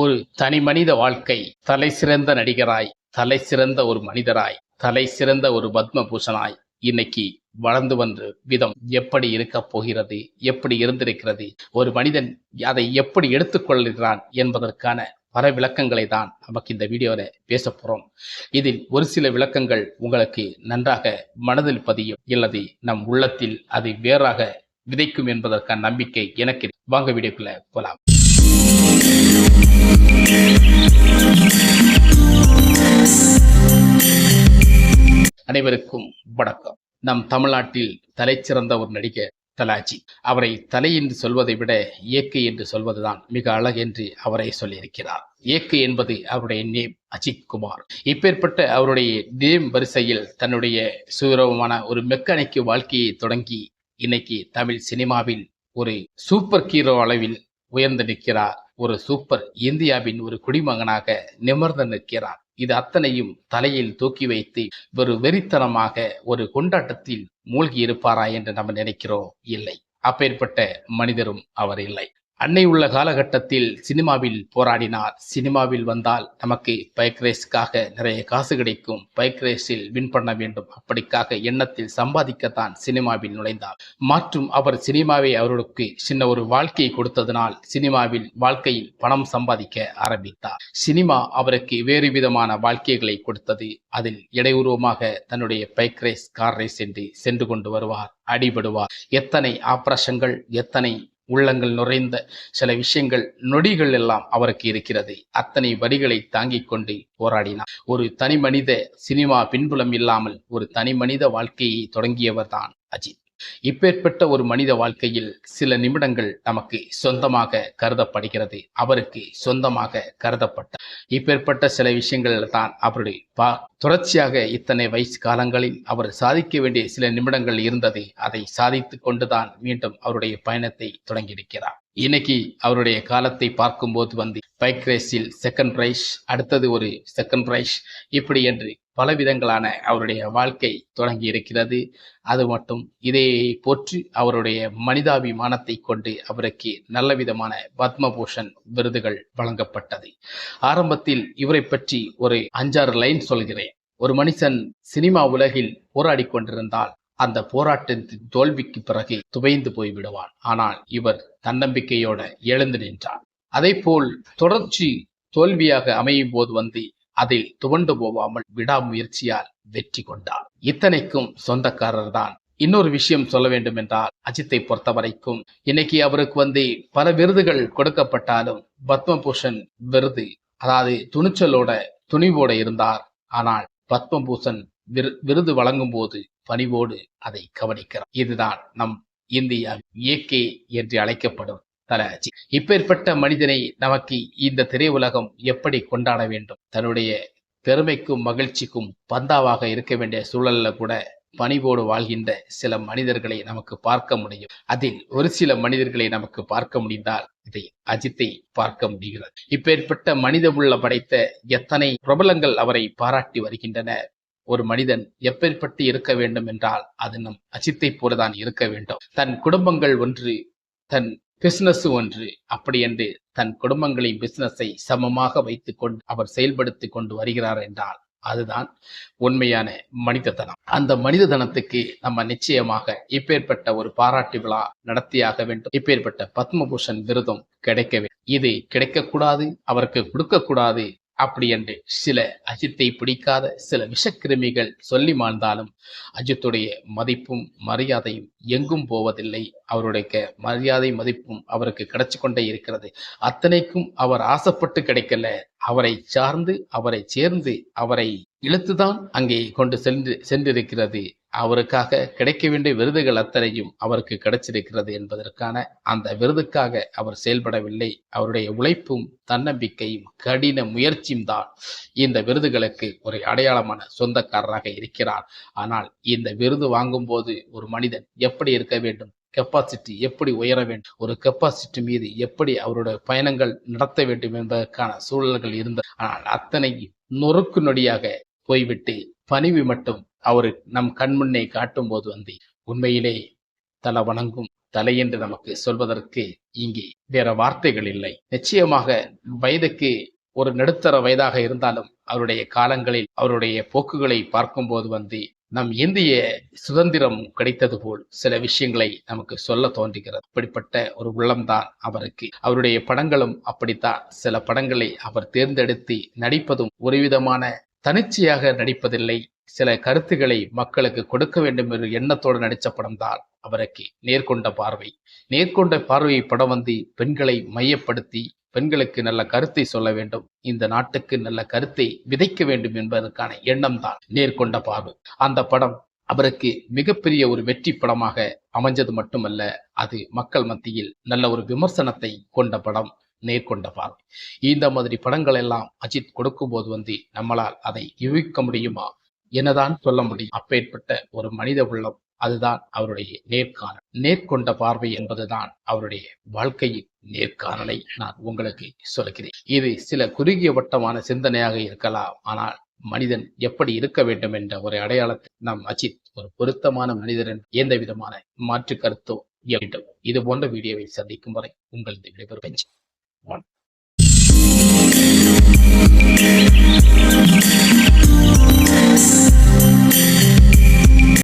ஒரு தனி மனித வாழ்க்கை. தலை சிறந்த நடிகராய் தலை சிறந்த ஒரு மனிதராய் தலை சிறந்த ஒரு பத்மபூஷனாய் இன்னைக்கு வளர்ந்து வந்த விதம் எப்படி இருக்க போகிறது எப்படி இருந்திருக்கிறது ஒரு மனிதன் அதை எப்படி எடுத்துக்கொள்கிறான் என்பதற்கான பல விளக்கங்களை தான் நமக்கு இந்த வீடியோவில் பேச போகிறோம் இதில் ஒரு சில விளக்கங்கள் உங்களுக்கு நன்றாக மனதில் பதியும் இல்லது நம் உள்ளத்தில் அது வேறாக விதைக்கும் என்பதற்கான நம்பிக்கை எனக்கு வாங்க வீடியோக்குள்ள போலாம். அனைவருக்கும் வணக்கம். நம் தமிழ்நாட்டில் தலைச்சிறந்த ஒரு நடிகர் தலாஜி. அவரை தலை என்று சொல்வதை விட இயக்கு என்று சொல்வதுதான் மிக அழகென்று அவரை சொல்லியிருக்கிறார். இயக்கு என்பது அவருடைய நேம் அஜித் குமார். இப்பேற்பட்ட அவருடைய நேம் வரிசையில் தன்னுடைய சுயரவமான ஒரு மெக்கானிக்கு வாழ்க்கையை தொடங்கி இன்னைக்கு தமிழ் சினிமாவில் ஒரு சூப்பர் ஹீரோ அளவில் உயர்ந்து நிற்கிறார். ஒரு சூப்பர் இந்தியாவின் ஒரு குடிமகனாக நிமிர்ந்து நிற்கிறார். இது அத்தனையும் தலையில் தூக்கி வைத்து ஒரு வெறித்தனமாக ஒரு கொண்டாட்டத்தில் மூழ்கி இருப்பாரா என்று நம்ம நினைக்கிறோம்? இல்லை. அப்பேற்பட்ட மனிதரும் அவர் இல்லை. அன்னை உள்ள காலகட்டத்தில் சினிமாவில் போராடினார். சினிமாவில் வந்தால் நமக்கு பைக் ரேஸுக்காக நிறைய காசு கிடைக்கும். பைக் ரேஸில் வின் பண்ண வேண்டும். அப்படிக்காக எண்ணத்தில் சம்பாதிக்கத்தான் சினிமாவில் நுழைந்தார். மற்றும் அவர் சினிமாவை அவர்களுக்கு சின்ன ஒரு வாழ்க்கையை கொடுத்ததனால் சினிமாவில் வாழ்க்கையில் பணம் சம்பாதிக்க ஆரம்பித்தார். சினிமா அவருக்கு வேறு விதமான வாழ்க்கைகளை கொடுத்தது. அதில் இடையூர்வமாக தன்னுடைய பைக் ரேஸ் கார் ரேஸ் என்று சென்று கொண்டு வருவார். அடிபடுவார். எத்தனை ஆப்ரேஷன்கள் எத்தனை உள்ளங்கள் நுழைந்த சில விஷயங்கள் நொடிகள் எல்லாம் அவருக்கு இருக்கிறது. அத்தனை வரிகளை தாங்கிக் கொண்டு போராடினார். ஒரு தனி மனித சினிமா பின்புலம் இல்லாமல் ஒரு தனி மனித வாழ்க்கையை தொடங்கியவர் தான் அஜித். இப்பேற்பட்ட ஒரு மனித வாழ்க்கையில் சில நிமிடங்கள் நமக்கு சொந்தமாக கருதப்படுகிறது. அவருக்கு சொந்தமாக கருதப்பட்ட இப்பேற்பட்ட சில விஷயங்கள் தான் அவருடைய பா தொடர்ச்சியாக இத்தனை வயசு காலங்களில் அவர் சாதிக்க வேண்டிய சில நிமிடங்கள் இருந்தது. அதை சாதித்து கொண்டுதான் மீண்டும் அவருடைய பயணத்தை தொடங்கியிருக்கிறார். இன்னைக்கு அவருடைய காலத்தை பார்க்கும்போது வந்து பைக் ரேஸில் செகண்ட் பிரைஸ் அடுத்தது ஒரு செகண்ட் பிரைஸ் இப்படி என்று பலவிதங்களான அவருடைய வாழ்க்கை தொடங்கி இருக்கிறது. அது மட்டும் இதை போற்றி அவருடைய மனிதாபிமானத்தை கொண்டு அவருக்கு நல்ல விதமான பத்மபூஷன் விருதுகள் வழங்கப்பட்டது. ஆரம்பத்தில் இவரை பற்றி ஒரு அஞ்சாறு லைன் சொல்கிறேன். ஒரு மனுஷன் சினிமா உலகில் போராடி கொண்டிருந்தால் அந்த போராட்டத்தின் தோல்விக்கு பிறகு துவைந்து போய் விடுவான். ஆனால் இவர் தன்னம்பிக்கையோட எழுந்து நின்றார் அதே போல் தொடர்ச்சி தோல்வியாக அமையும் போது வந்து அதில் துவண்டு போகாமல் விடாமுயற்சியால் வெற்றி கொண்டார் இத்தனைக்கும் சொந்தக்காரர் தான். இன்னொரு விஷயம் சொல்ல வேண்டும் என்றால் அஜித்தை பொறுத்த வரைக்கும் இன்னைக்கு அவருக்கு வந்து பல விருதுகள் கொடுக்கப்பட்டாலும் பத்மபூஷன் விருது அதாவது துணிச்சலோட துணிவோட இருந்தார். ஆனால் பத்மபூஷன் விரு விருது வழங்கும் போது பணிவோடு அதை கவனிக்கிறார். இதுதான் நம் இந்தியா ஏகே என்று அழைக்கப்படும் தலாஜி இப்பேற்பட்ட மனிதனை நமக்கு இந்த திரையுலகம் எப்படி கொண்டாட வேண்டும்? தன்னுடைய பெருமைக்கும் மகிழ்ச்சிக்கும் பந்தாவாக இருக்க வேண்டிய சூழல்ல கூட பணிவோடு வாழ்கின்ற சில மனிதர்களை நமக்கு பார்க்க முடியும். அதில் ஒரு சில மனிதர்களை நமக்கு பார்க்க முடிந்தால் இதை அஜித்தை பார்க்க முடிகிறது. இப்பேற்பட்ட மனித உள்ள படைத்த எத்தனை பிரபலங்கள் அவரை பாராட்டி வருகின்றன ஒரு மனிதன் எப்பேற்பட்டு இருக்க வேண்டும் என்றால் அது நம் அஜித்தை போலதான் இருக்க வேண்டும். தன் குடும்பங்கள் ஒன்று தன் பிசினஸ் ஒன்று. அப்படி என்று தன் குடும்பங்களின் பிசினஸை சமமாக வைத்துக் கொண்டு அவர் செயல்படுத்தி கொண்டு வருகிறார் என்றால் அதுதான் உண்மையான மனிததனம் அந்த மனிததனத்துக்கு நம்ம நிச்சயமாக இப்பேற்பட்ட ஒரு பாராட்டு விழா நடத்தியாக வேண்டும். இப்பேற்பட்ட பத்மபூஷன் விருதும் கிடைக்க வேண்டும் இது கிடைக்கக்கூடாது அவருக்கு கொடுக்கக்கூடாது அப்படி என்று சில அஜித்தை பிடிக்காத சில விஷக்கிருமிகள் சொல்லி மாழ்ந்தாலும் அஜித்துடைய மதிப்பும் மரியாதையும் எங்கும் போவதில்லை. அவருடைய மரியாதை மதிப்பும் அவருக்கு கிடைச்சு கொண்டே இருக்கிறது. அத்தனைக்கும் அவர் ஆசைப்பட்டு கிடைக்கல. அவரை சார்ந்து அவரை சேர்ந்து அவரை இழுத்துதான் அங்கே கொண்டு சென்று சென்றிருக்கிறது. அவருக்காக கிடைக்க வேண்டிய விருதுகள் அத்தனையும் அவருக்கு கிடைச்சிருக்கிறது என்பதற்கான அந்த விருதுக்காக அவர் செயல்படவில்லை. அவருடைய உழைப்பும் தன்னம்பிக்கையும் கடின முயற்சியும் தான் இந்த விருதுகளுக்கு ஒரு அடையாளமான சொந்தக்காரராக இருக்கிறார். ஆனால் இந்த விருது வாங்கும் போது ஒரு மனிதன் எப்படி இருக்க வேண்டும்? கெப்பாசிட்டி எப்படி உயர வேண்டும்? ஒரு கெப்பாசிட்டி மீது எப்படி அவருடைய பயணங்கள் நடத்த வேண்டும் என்பதற்கான சூழல்கள் இருந்தது ஆனால் அத்தனை நொறுக்கு நொடியாக போய்விட்டு பணிவு மட்டும் அவர் நம் கண்முன்னே காட்டும் போது வந்து உண்மையிலே தலை வணங்கும் தலை என்று நமக்கு சொல்வதற்கு இங்கே வேற வார்த்தைகள் இல்லை. நிச்சயமாக வயதுக்கு ஒரு நடுத்தர வயதாக இருந்தாலும் அவருடைய காலங்களில் அவருடைய போக்குகளை பார்க்கும்போது வந்து நம் இந்திய சுதந்திரம் கிடைத்தது போல் சில விஷயங்களை நமக்கு சொல்ல தோன்றுகிறது. அப்படிப்பட்ட ஒரு உள்ளம்தான் அவருக்கு. அவருடைய படங்களும் அப்படித்தான். சில படங்களை அவர் தேர்ந்தெடுத்து நடிப்பதும் ஒரு விதமான தனிச்சையாக நடிப்பதில்லை. சில கருத்துக்களை மக்களுக்கு கொடுக்க வேண்டும் என்ற எண்ணத்தோடு நடித்த படம் தான் அவருக்கு நேர்கொண்ட பார்வை. நேர்கொண்ட பார்வை படம் வந்து பெண்களை மையப்படுத்தி பெண்களுக்கு நல்ல கருத்தை சொல்ல வேண்டும் இந்த நாட்டுக்கு நல்ல கருத்தை விதைக்க வேண்டும் என்பதற்கான எண்ணம் தான் நேர்கொண்ட பார்வை. அந்த படம் அவருக்கு மிகப்பெரிய ஒரு வெற்றி படமாக அமைஞ்சது மட்டுமல்ல அது மக்கள் மத்தியில் நல்ல ஒரு விமர்சனத்தை கொண்ட படம். நேர்கொண்ட பார்வை. இந்த மாதிரி படங்கள் எல்லாம் அஜித் கொடுக்கும்போது வந்து நம்மளால் அதை யூகிக்க முடியுமா? என்னதான் சொல்ல முடியும். அப்பேற்பட்ட ஒரு மனித உள்ளம் அதுதான் அவருடைய நேர்காணல். நேர்கொண்ட பார்வை என்பதுதான் அவருடைய வாழ்க்கையின் நேர்காணலை நான் உங்களுக்கு சொல்கிறேன். இது சில குறுகிய வட்டமான சிந்தனையாக இருக்கலாம். ஆனால் மனிதன் எப்படி இருக்க வேண்டும் என்ற ஒரு அடையாளத்தை நம் அஜித் ஒரு பொருத்தமான மனிதர் என்று எந்த விதமான மாற்று கருத்தோ வேண்டும் இது போன்ற வீடியோவை சந்திக்கும் வரை உங்களது விடைபெறும் One.